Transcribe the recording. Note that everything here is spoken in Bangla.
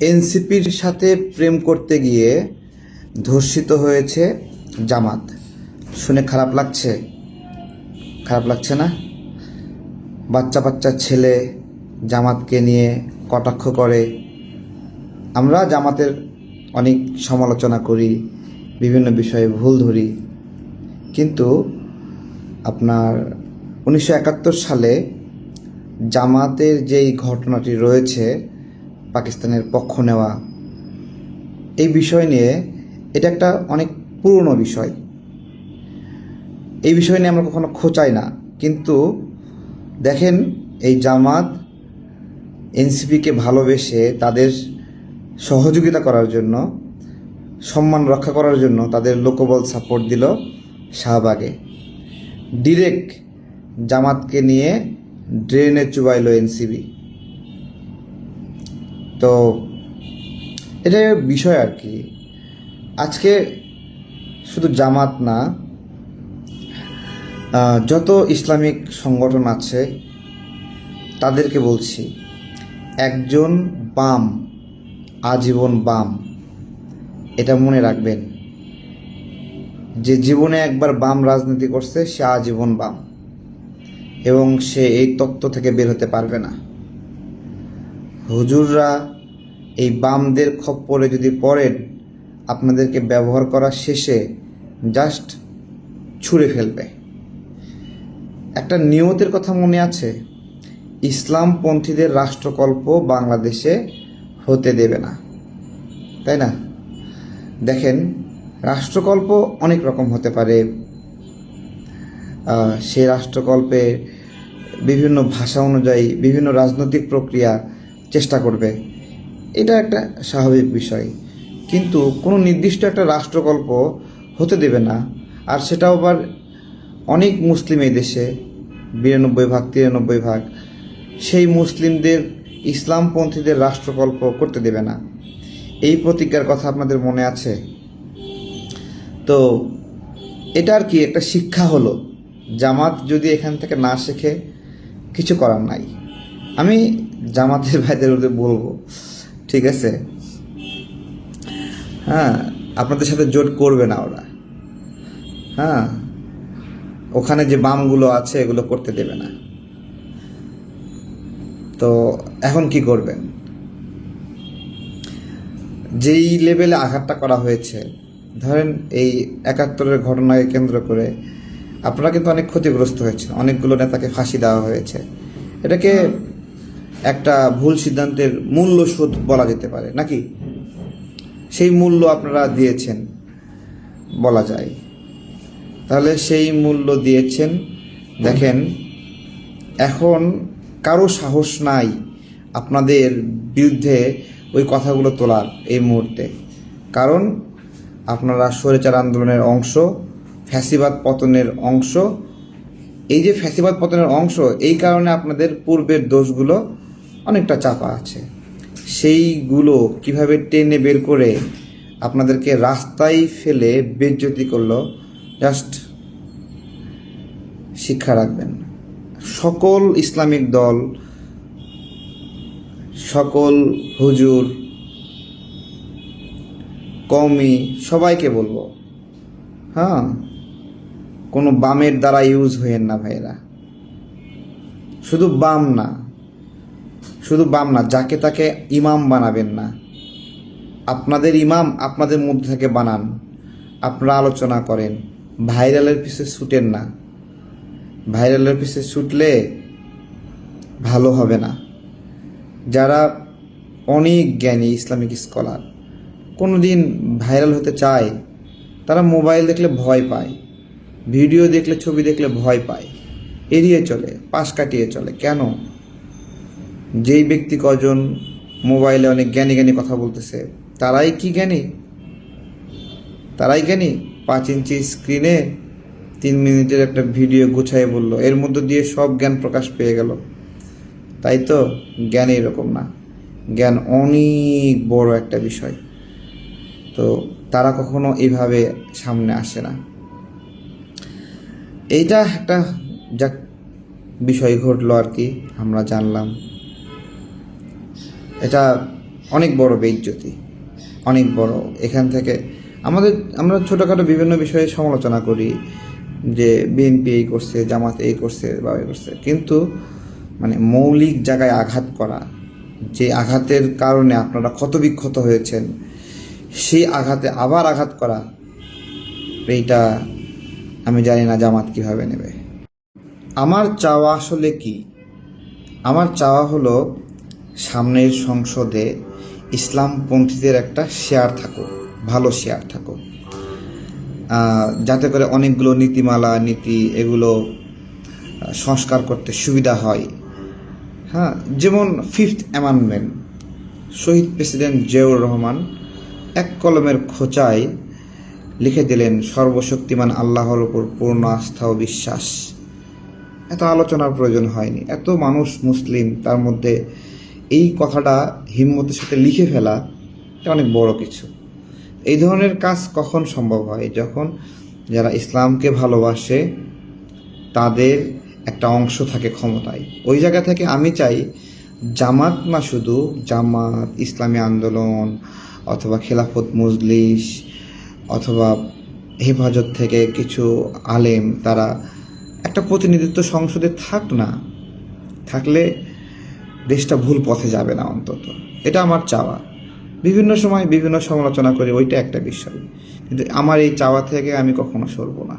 এনসিপির সাথে প্রেম করতে গিয়ে ধর্ষিত হয়েছে জামাত। শুনে খারাপ লাগছে? খারাপ লাগছে না? বাচ্চা বাচ্চা ছেলে জামাতকে নিয়ে কটাক্ষ করে। আমরা জামাতের অনেক সমালোচনা করি, বিভিন্ন বিষয়ে ভুল ধরি। কিন্তু আপনার উনিশশো একাত্তর সালে জামাতের যেই ঘটনাটি রয়েছে পাকিস্তানের পক্ষ নেওয়া। এই বিষয় নিয়ে এটা একটা অনেক পুরনো বিষয়। এই বিষয় নিয়ে আমরা কখনো খোঁচাই না। কিন্তু দেখেন, এই জামাত এনসিপিকে ভালোবেসে তাদের সহযোগিতা করার জন্য, সম্মান রক্ষা করার জন্য তাদের লোকবল সাপোর্ট দিল শাহবাগে। ডিরেক্ট জামাতকে নিয়ে ড্রেনে চুবাইল এনসিবি তো এটা বিষয় আর কি। আজকে শুধু জামাত না যত ইসলামিক সংগঠন আছে, তাদেরকে বলছি, একজন বাম, আজীবন বাম, এটা মনে রাখবেন। যে জীবনে একবার বাম রাজনীতি করছে, সে আজীবন বাম। এবং সে এই তত্ত্ব থেকে বের হতে পারবে না। হুজুররা এই বামদের খপ্পরে যদি পড়েন, আপনাদেরকে ব্যবহার করা শেষে জাস্ট ছুঁড়ে ফেলবে। একটা নিয়তের কথা মনে আছে, ইসলামপন্থীদের রাষ্ট্রকল্প বাংলাদেশে হতে দেবে না। তাই না? দেখেন, রাষ্ট্রকল্প অনেক রকম হতে পারে। সেই রাষ্ট্রকল্পে বিভিন্ন ভাষা অনুযায়ী, বিভিন্ন রাজনৈতিক প্রক্রিয়া চেষ্টা করবে। এটা একটা স্বাভাবিক বিষয়। কিন্তু কোনো নির্দিষ্ট একটা রাষ্ট্রকল্প হতে দেবে না। আর সেটাও আবার অনেক মুসলিম এই দেশে, বিরানব্বই ভাগ, তিরানব্বই ভাগ, সেই মুসলিমদের ইসলামপন্থীদের রাষ্ট্রকল্প করতে দেবে না। এই প্রতিজ্ঞার কথা আপনাদের মনে আছে? তো এটা আর কি একটা শিক্ষা হলো। জামাত যদি এখান থেকে না শেখে, কিছু করার নাই। আমি জামাতের ভাইদের ওদের বলব। ঠিক আছে? হ্যাঁ আপনাদের সাথে জোট করবে না ওরা। হ্যাঁ ওখানে যে বামগুলো আছে এগুলো করতে দেবে না। তো এখন কি করবেন? যেই লেভেলে আঘাতটা করা হয়েছে, ধরেন এই একাত্তরের ঘটনাকে কেন্দ্র করে আপনারা কিন্তু অনেক ক্ষতিগ্রস্ত হয়েছে অনেকগুলো নেতাকে ফাঁসি দেওয়া হয়েছে। এটাকে একটা ভুল সিদ্ধান্তের মূল্য শোধ বলা যেতে পারে, নাকি? সেই মূল্য আপনারা দিয়েছেন, বলা যায়। তাহলে সেই মূল্য দিয়েছেন, দেখেন, এখন কারও সাহস নাই আপনাদের বিরুদ্ধে ওই কথাগুলো তোলার এই মুহূর্তে। কারণ আপনারা স্বৈরাচার আন্দোলনের অংশ, ফ্যাসিবাদ পতনের অংশ। এই যে ফ্যাসিবাদ পতনের অংশ, এই কারণে আপনাদের পূর্বের দোষগুলো অনেকটা চাপা আছে। সেইগুলো কীভাবে টেনে বের করে আপনাদেরকে রাস্তায় ফেলে বেজ্জতি করল, জাস্ট শিক্ষা রাখবেন। সকল ইসলামিক দল, সকল হুজুর, কওমি, সবাইকে বলব হ্যাঁ কোনো বামের দ্বারা ইউজ হইয়েন না ভাইরা শুধু বাম না শুধু বাম না, যাকে তাকে ইমাম বানাবেন না। আপনাদের ইমাম আপনাদের মধ্যে থেকে বানান। আপনারা আলোচনা করেন। ভাইরালের পিছে ছুটেন না। ভাইরালের পিছে ছুটলে ভালো হবে না। যারা অনেক জ্ঞানী ইসলামিক স্কলার কোনো দিন ভাইরাল হতে চায়, তারা মোবাইল দেখলে ভয় পায়, ভিডিও দেখলে, ছবি দেখলে ভয় পায়। এড়িয়ে চলে, পাশ কাটিয়ে চলে। কেন? যেই ব্যক্তি কজন মোবাইলে অনেক জ্ঞানী জ্ঞানী কথা বলতেছে, তারাই কি জ্ঞানী? তারাই জ্ঞানী? পাঁচ ইঞ্চি স্ক্রিনে তিন মিনিটের একটা ভিডিও গুছাই বলল। এর মধ্য দিয়ে সব জ্ঞান প্রকাশ পেয়ে গেল। তাই তো জ্ঞান এরকম না। জ্ঞান অনেক বড় একটা বিষয়। তো তারা কখনো এইভাবে সামনে আসে না। এইটা একটা যাক, বিষয় ঘটলো আর কি, আমরা জানলাম। এটা অনেক বড় বেইজ্জতি অনেক বড়। এখান থেকে আমাদের, আমরা ছোটোখাটো বিভিন্ন বিষয়ে সমালোচনা করি যে বিএনপি এই করছে, জামাত এই করছে, বা এই করছে। কিন্তু মানে মৌলিক জায়গায় আঘাত করা, যে আঘাতের কারণে আপনারা ক্ষতবিক্ষত হয়েছেন, সেই আঘাতে আবার আঘাত করা, এইটা আমি জানি না জামাত কীভাবে নেবে। আমার চাওয়া আসলে কি? আমার চাওয়া হলো সামনের সংসদে ইসলামপন্থীদের একটা শেয়ার থাকুক ভালো শেয়ার থাকুক যাতে করে অনেকগুলো নীতিমালা, নীতি এগুলো সংস্কার করতে সুবিধা হয়। হ্যাঁ যেমন ফিফথ অ্যামেন্ডমেন্ট শহীদ প্রেসিডেন্ট জিয়াউর রহমান এক কলমের খোঁচায় লিখে দিলেন, সর্বশক্তিমান আল্লাহর উপর পূর্ণ আস্থা ও বিশ্বাস। এত আলোচনার প্রয়োজন হয়নি। এত মানুষ মুসলিম, তার মধ্যে এই কথাটা হিম্মতের সাথে লিখে ফেলা এটা অনেক বড় কিছু। এই ধরনের কাজ কখন সম্ভব হয়? যখন যারা ইসলামকে ভালোবাসে, তাদের একটা অংশ থাকে ক্ষমতায়। ওই জায়গা থেকে আমি চাই, জামাত না শুধু জামাত, ইসলামী আন্দোলন অথবা খেলাফত মজলিস অথবা হেফাজত থেকে কিছু আলেম, তারা একটা প্রতিনিধিত্ব সংসদে থাক না। থাকলে দেশটা ভুল পথে যাবে না অন্তত। এটা আমার চাওয়া। বিভিন্ন সময় বিভিন্ন সমালোচনা করি ওইটা একটা বিষয়। কিন্তু আমার এই চাওয়া থেকে আমি কখনো সরবো না।